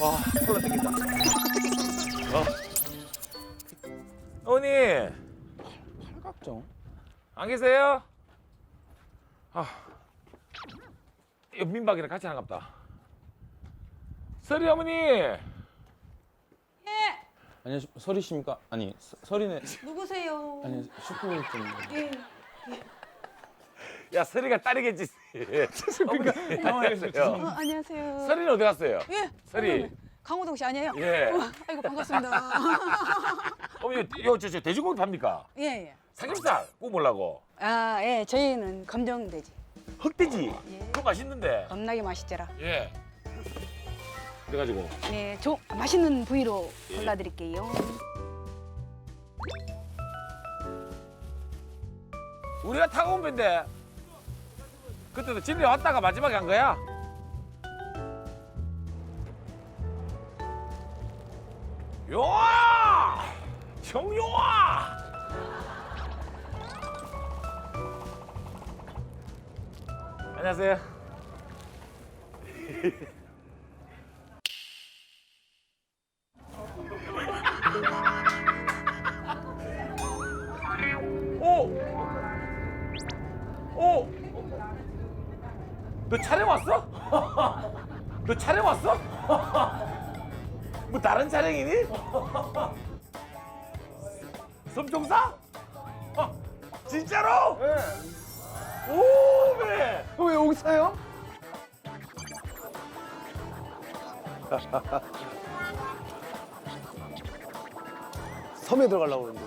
와, 콜라 땡긴다. 어. 어머니, 팔각정? 안 계세요? 아, 민박이랑 같이 하나갑다. 서리 어머니, 예, 안녕하세요. 설이십니까? 아니, 서- 설이네. 누구세요? 아니, 슈퍼맨 좀. 예. 야 서리가 딸이겠지. 그러니까 당황했어요. 어, 안녕하세요. 서리는 어디 갔어요? 예. 어머니, 강호동 씨 아니에요? 예. 어, 아이고 반갑습니다. 어머니, 이거 저, 저 돼지고기 팝니까? 예, 예. 삼겹살 구우려고. 아, 예. 저희는 검정돼지. 흑돼지. 예. 그거 맛있는데. 겁나게 맛있더라. 예. 그래가지고 예, 조, 맛있는 부위로 골라드릴게요. 우리가 타고 온 배인데 그때도 집에 왔다가 마지막에 한 거야. 용아! 정용아! 안녕하세요. 너 촬영 왔어? 너 촬영 왔어? 뭐 다른 촬영이니? 섬종사? 어, 진짜로? 네. 오, 네. 왜 여기 사요? 섬에 들어가려고 그러는데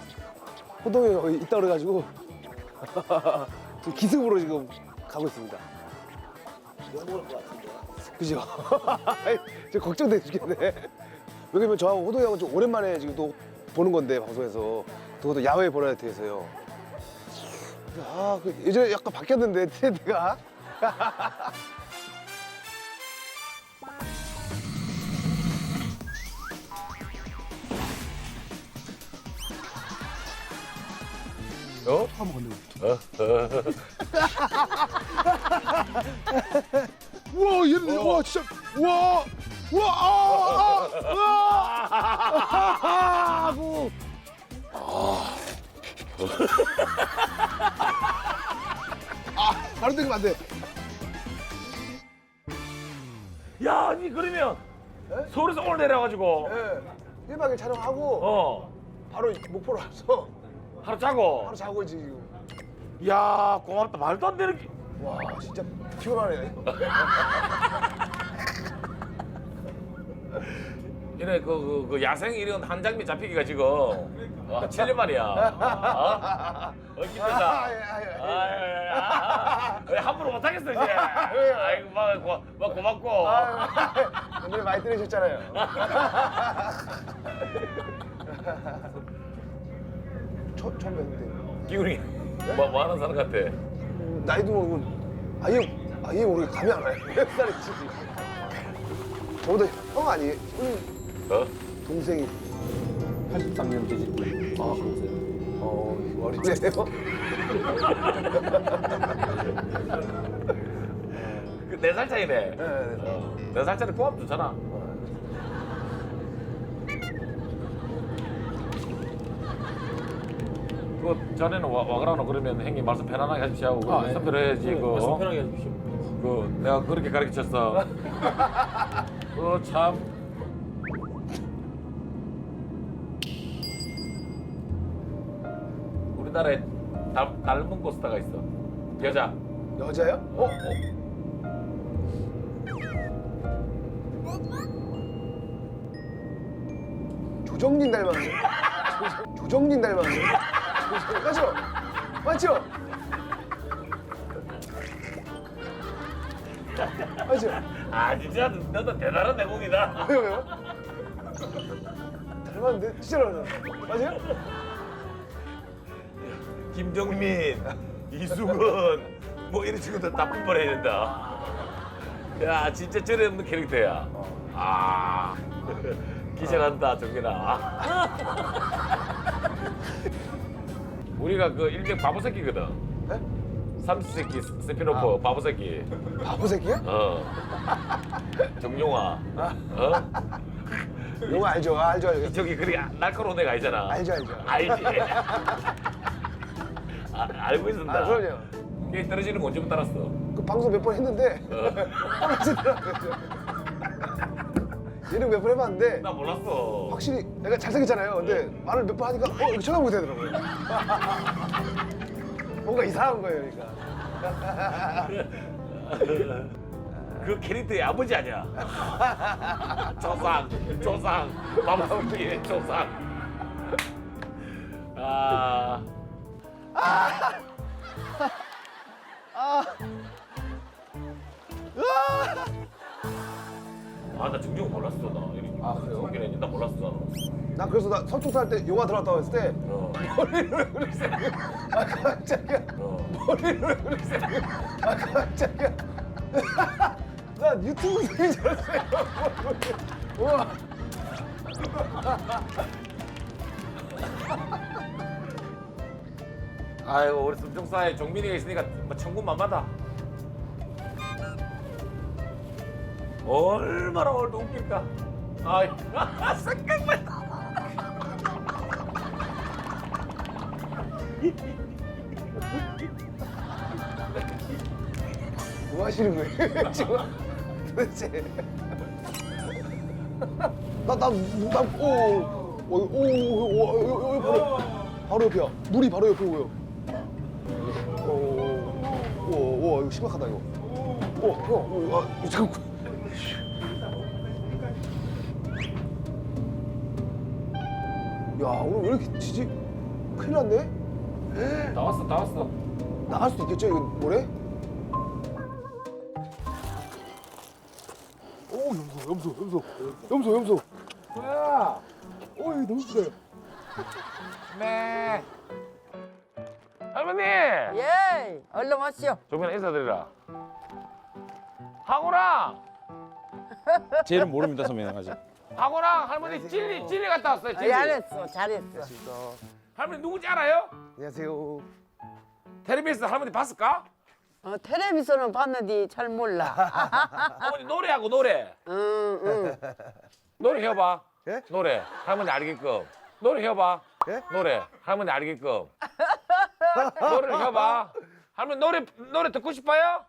호동이 있다 그래가지고 지금 기습으로 지금 가고 있습니다. 그죠? 저 걱정돼 죽겠네. 왜냐면 저하고 호동이 하고 좀 오랜만에 지금 또 보는 건데 방송에서 그것도 야외 돼서요. 아, 그 예전에 약간 바뀌었는데 트렌드가. 어? 우와 얘는 와 진짜. 우와 우와 아, 아, 아, 뭐. 아 바로 땡기면 안돼. 야, 아니 그러면 서울에서 오늘 내려가지고. 예 1박 2일 촬영하고 어. 바로 목포로 와서 하루 자고. 바로 자고 있지 지금. 야 고맙다. 말도 안 되는 게. 와 진짜 피곤하네. 이래 그, 그, 그 야생 이런 한 장면 잡히기가 지금. 어, 7년 만이야. 어? 어 힘들다. 아, 예, 아, 예, 예. 아, 왜 함부로 못하겠어 이제? 아이고 막, 고, 막 고맙고. 아, 오늘 많이 들으셨잖아요 처, 처음 뵀는데 기운이 뭐, 뭐 하는 사람 같아? 음, 나이도 모르고 아예 아예 모르게 감이 안 와요. 몇 살인지 저보다 형 아니에요? 형. 어? 동생이. 83년 돼지. 아, 어 어리네요? 그네살 차이네. 네, 네. 어, 네살 차이 고함 좋잖아 그 전에는 와, 와그라노 그러면 형님 말씀 편안하게 하십시오 하고 아, 예. 선별해야지 그, 말씀 어? 편하게 해주십시오. 그 내가 그렇게 가르쳤어 그참 우리나라에 닮, 닮은 고스타가 있어 여자 여자요? 어? 어? 조정진 닮았네 조정- 조정진 닮았네 맞죠? 맞죠? 맞죠? 아 진짜 너도 대단한 내공이다 왜요 왜요? 닮았는데? 진짜 닮았는데 맞아요? 김정민 이수근 뭐 이런 친구들 다 뿜뻔해야 된다 야 진짜 저래 없는 캐릭터야 아 기절한다 정민아 우리가 그 일명 바보 새끼거든 네? 삼시세끼 스피노프 바보 새끼. 바보 새끼야? 어. 정용화. 어? 영화 알죠? 아, 알죠, 알죠. 저기 그리 날카로운 애가 아니잖아. 알죠, 알죠. 알지. 아, 알고 있습니다. 아, 그럼요. 걔 떨어지는 거 언제부터 알았어? 그 방송 몇 번 했는데 어. 떨어지더라고요. 얘는 몇번 해봤는데 나 몰랐어. 확실히 내가 잘생겼잖아요. 근데 말을 몇 번 하니까 어 이거 쳐다보게 되더라고요. 뭔가 이상한 거예요, 그러니까. 그 캐릭터의 아버지 아니야. 조상, 조상, 마마무기의 조상. 아, 아, 나 정정 몰랐어, 나. 이렇게. 아, 그래요? 성기는 나 몰랐어, 나는. 나 그래서 나 서초사 할 때 영화 들어갔다고 했을 때 어, 머리를 그랬어요. 아 깜짝이야. 어. 머리를 그랬어요. 아 깜짝이야. 나 유튜브생인 줄 알았어요. 우와. 아이고, 우리 삼총사에 종민이가 있으니까 뭐 천군만마다. 얼마나 오늘 웃길까? 아이, 생각만 나. 뭐 하시는 거예요 지금? 도대체. 나나나오오오오 바로 바로 옆이야. 물이 바로 옆에 보여. 오오오 이거 심각하다 이거. 오형 아, 이거 잠깐. 야 오늘 왜 이렇게 지지? 큰일 났네. 나왔어, 나왔어. 나갈 수도 있겠죠 이거 모레? 오 염소 염소 염소 염소 염소 뭐야 오 여기 너무 크다 네. 할머니! 예, 얼른 왔시오. 조민아 인사드리라. 하고랑! 제 이름 모릅니다 선배님 아직. 하고랑 할머니 찔리, 찔리 갔다 왔어요, 찔리. 잘했어, 잘했어. 할머니 누군지 알아요? 안녕하세요 텔레비에서 할머니 봤을까? 어, 텔레비전은 봤는데 잘 몰라. 어머니 노래하고 노래. 응, 응. 노래 해봐. 예? 노래. 할머니 알게끔. 노래 해봐. 예? 노래. 할머니 알게끔. 노래를 해봐. 할머니 노래, 노래 듣고 싶어요?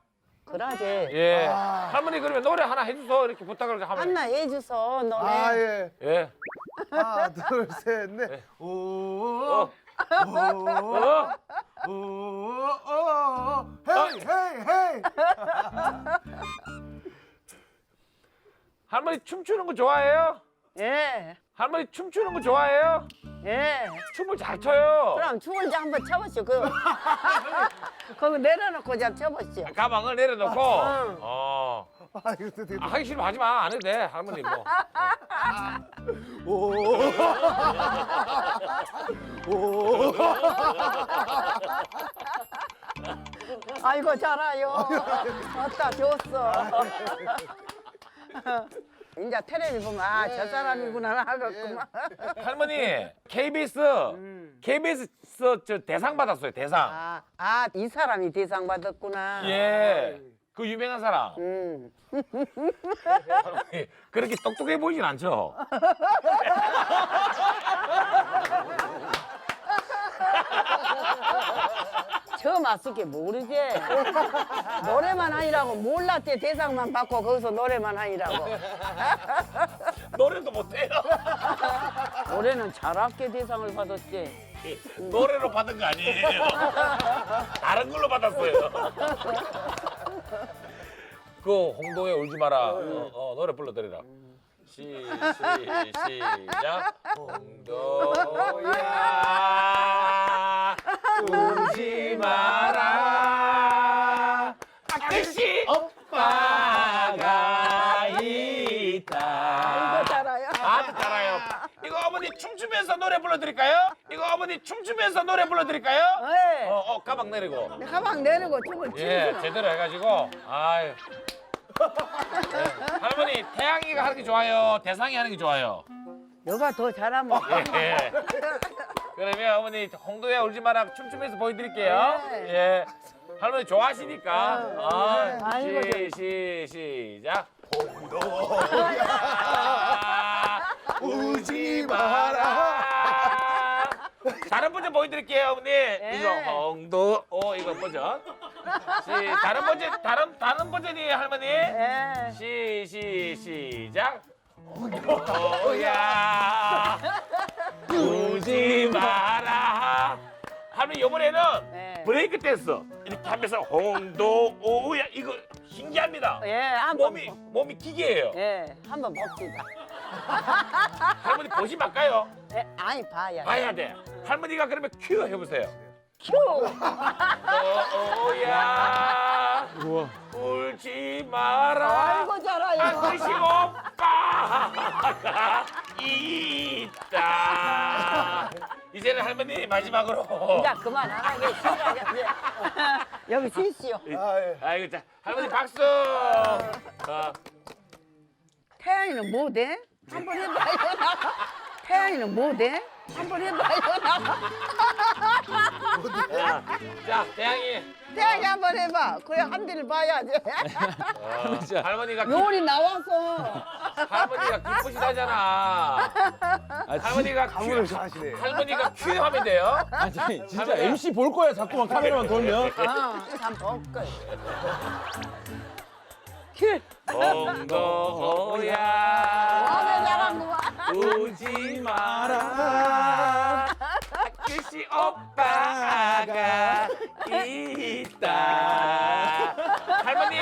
그러지. 예. 할머니 그러면 노래 하나 해주소. 이렇게 부탁을 하면. 한나 해주소, 노래. 아 예 예. 하나 둘 셋 넷 오. 어. 어? 오오오 헤이 헤이 헤이 할머니 춤추는 거 좋아해요? 예, 할머니 춤추는 거 좋아해요? 예. 춤을 잘 춰요. 그럼 춤을 좀 한번 춰보시오. 그, 그거 내려놓고 좀 춰보시오. 가방을 내려놓고. 응. 어. 아 이거 되게 아, 하기 싫으면 하지 마. 안 해도 돼. 할머니 뭐. 오. 오. 아이고, 잘해요. 왔다, 좋았어. 이제 텔레비 보면, 아, 저 사람이구나 하겠구만. 할머니 KBS KBS 저 대상 받았어요. 대상. 아, 아, 이 사람이 대상 받았구나. 예. 그 유명한 사람. 음. 할머니, 그렇게 똑똑해 보이진 않죠? 저 맛있게 모르지. 노래만 하니라고 몰랐대 대상만 받고 거기서 노래만 하니라고. 노래도 못해요. 노래는 잘할게 대상을 받았지. 노래로 받은 거 아니에요. 다른 걸로 받았어요. 그 홍도에 울지 마라. 어, 어, 노래 불러드리라. 시, 시, 시작. 홍도야 울지 마라. 아저씨 오빠가 있다. 이거 잘해요. 아주 잘해요. 이거 어머니 춤추면서 노래 불러드릴까요? 이거 어머니 춤추면서 노래 불러드릴까요? 네. 어, 어, 가방 내리고. 가방 내리고 춤을 예, 추는 제대로 해가지고. 아유. 예. 할머니, 태양이가 하는 게 좋아요? 대상이 하는 게 좋아요? 너가 더 잘하면 예. 그러면 어머니, 홍도야 울지 마라 춤추면서 보여드릴게요. 네. 예. 할머니 좋아하시니까. 아, 아이고, 시, 시, 시작. 우지 마라. 다른 버전 보여드릴게요, 어머니. 이거 홍도, 오, 이거 버전. 시, 다른 버전, 다른, 다른 버전이에요, 할머니. 예. 시, 시, 시작. 오야 우지 마라. 할머니 이번에는 네. 브레이크 댄스 이렇게 하면서 홍도 오야 이거 신기합니다. 예, 한번 몸이 몸이 기계예요. 예, 한번 봅시다. 할머니 보시면 할까요? 예, 아니 봐야. 봐야 돼. 할머니가 그러면 큐 해보세요. 큐. 오야 우와. 울지 마라. 아이고 잘해요. 반드시 오빠가 있다. 이제는 할머니 마지막으로. 이제 그만하게 싫어하겠지. 여기 실시오. 아, 예. 아이고 자 할머니 박수. 어, 태연이는 뭐 돼? 한번 해봐요. 태연이는 뭐 돼? 한번 해봐요. 자, 자 대양이. 태연이 한번 해봐. 그래 한 대를 봐야지. 어, 자. 할머니가 기, 요리 나와서. 할머니가 기쁘시다잖아. 아, 진, 할머니가 큐. 잘하시네. 할머니가 큐 하면 돼요. 아니, 진짜 할머니야. MC 볼 거야. 자꾸만 카메라만 돌면. 어, 한번 볼까. 킬. 홍도야 마음에 잘한 거야. 우지 마라. 끝이 오빠가 있다. 할머니.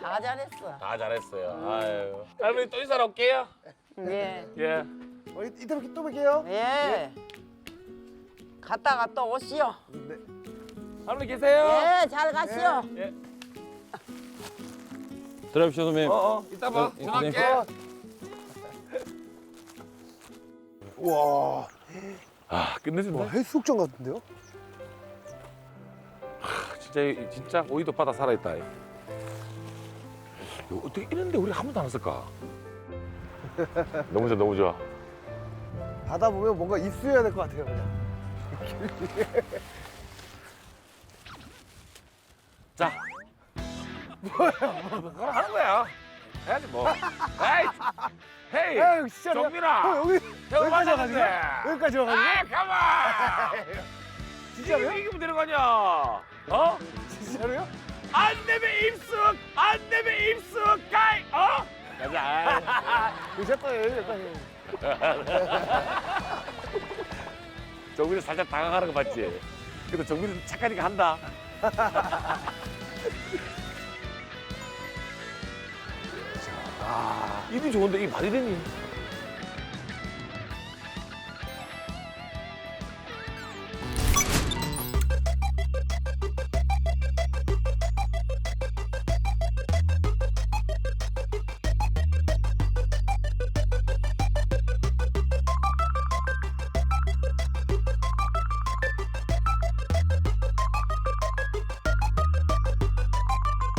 다 잘했어. 다 잘했어요. 아유. 할머니 또 인사로 올게요. 예. 예. 어, 이- 이따 뵙- 또 뵐게요. 예. 갔다가 또 오시오. 네. 할머니 계세요? 예, 잘 가시오. 예. 들어가십시오, 선배님. 어, 어. 이따 봐. 네, 전화할게. 네. 와, 아, 끝내준다. 와 해수욕장 같은데요? 진짜 이- 진짜 오이도 바다 살아있다. 이거 어떻게 이런데 우리 한 번도 안 왔을까? 너무 좋아, 너무 좋아. 바다 보면 뭔가 있어야 될 것 같아요. 그냥. 자. 뭐야? 그럼 하는 거야. 해야지 뭐. 에이, 헤이, 진짜로요? 정민아. 어, 여기 여기까지 맞았는데. 와가지고? 여기까지 와가지고? 아, 가만. 진짜로요? 이기면 이기면 들어가냐? 어? 진짜로요? 안 되면 입숙, 안 되면 입숙, 가이, 어? 가자. 오셨어요, 약간. 정민이 살짝 당황하는 거 맞지? 근데 정민이 착하니까 한다. 아, 입이 좋은데 이 말이 되니?